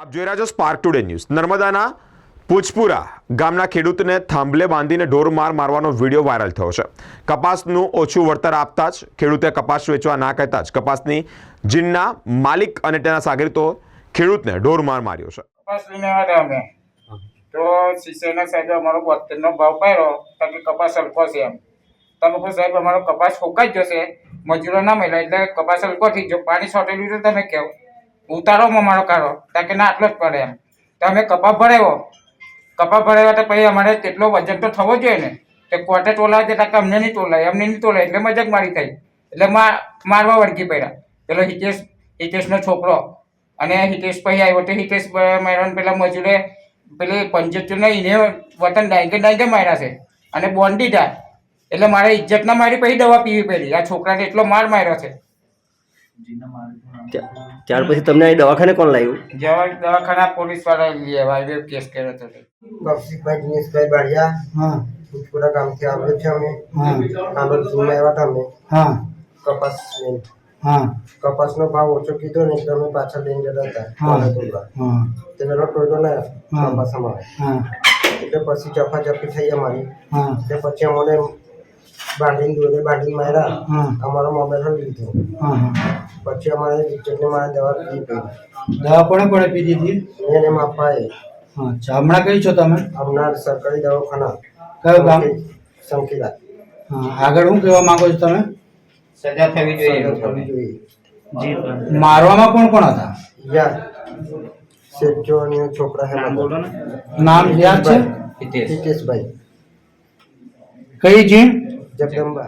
આપ જોઈ રહ્યા છો સ્પાર્ક ટુડે ન્યૂઝ નર્મદાના પૂજપુરા ગામના ખેડૂતને થાંભલે બાંધીને ઢોર માર મારવાનો વીડિયો વાયરલ થયો છે. કપાસનું ઓછું વળતર આપતા જ ખેડૂતે કપાસ વેચવા ના કહેતા જ કપાસની જીનના માલિક અને તેના સાગરીતો ખેડૂતને ઢોર માર માર્યો છે. કપાસ લઈને આવ્યા તો શિષ્યના સાહેબે અમારો બોતેરનો ભાવ પાડ્યો તો કે કપાસ હલકો છે એમ. તમે કહો સાહેબ, અમારો કપાસ ફોકાઈ જશે. મજૂરો ના મળ્યા એટલે કપાસ હલકો થઈ જો પાણી છોટેલું તો તમે કહો. ઉતારોમાં મારો કાઢો તાકે ના આટલો જ પડે એમ. તો અમે કપા ભરાવ્યો કપા ભરાવ્યા તો પછી અમારે કેટલો વજન તો થવો જોઈએ ને. તે કોર્ટે ટોલાવે છે તાકે અમને નહીં ટોલાય, અમને નહીં ટોલાય, એટલે મજાક મારી થઈ. એટલે મારવા વળગી પડ્યા. પેલો હિતેશ, હિતેશનો છોકરો. અને હિતેશ પછી આવ્યો તો હિતેશ મારવાનું પેલા મજૂરે પેલી પંચોતેર એને વતન ડાયકે ડાયકે માર્યા છે. અને બોન્ડી થાય. એટલે મારે ઇજ્જત ના મારી પછી દવા પીવી પડી. આ છોકરાને એટલો માર માર્યો છે. ત્યાર પછી તમને અહીં દવાખાને કોણ લાવ્યું જેવા દવાખાના પોલીસવાળા લઈ આવ્યા એવો કેસ કર્યો હતો. તે. કૌશિકભાઈ દિનેશભાઈ બાળિયા હા. ભૂતપુરા ગામથી આવ્યો છે અમે. જીમાં આવ્યા હતા અમે. હા. કપાસ હા. કપાસનો ભાવ ઓછો કીધો ને એટલે અમે પાછા લઈને જતા હતા હા. તે પેલો ટોયલો ને કપાસ અમારે એટલે પછી ચપાચપી થઈ અમારી. હા. એટલે પછી અમને બાંધીને દોરે બાંધીને માર્યા. હા અમારો મોબાઈલ લીધો. હા હા પછી અમારે ટીચરને મારે દવા પીવી પડી દવા કોણે કોણે પીધી હતી મેં એને માપાએ અચ્છા હમણાં કઈ છો તમે? હમણાં સરકારી દવાખાના. કયો ગામ? સંકેલા. હા આગળ હું કહેવા માંગો છો તમે? સજા થવી જોઈએ થવી જોઈએ. મારવામાં કોણ કોણ હતા? યાર શેઠજો અને છોકરા હે. નામ યાદ છે? હિતેશભાઈ. કઈ જીણ जगदम्बा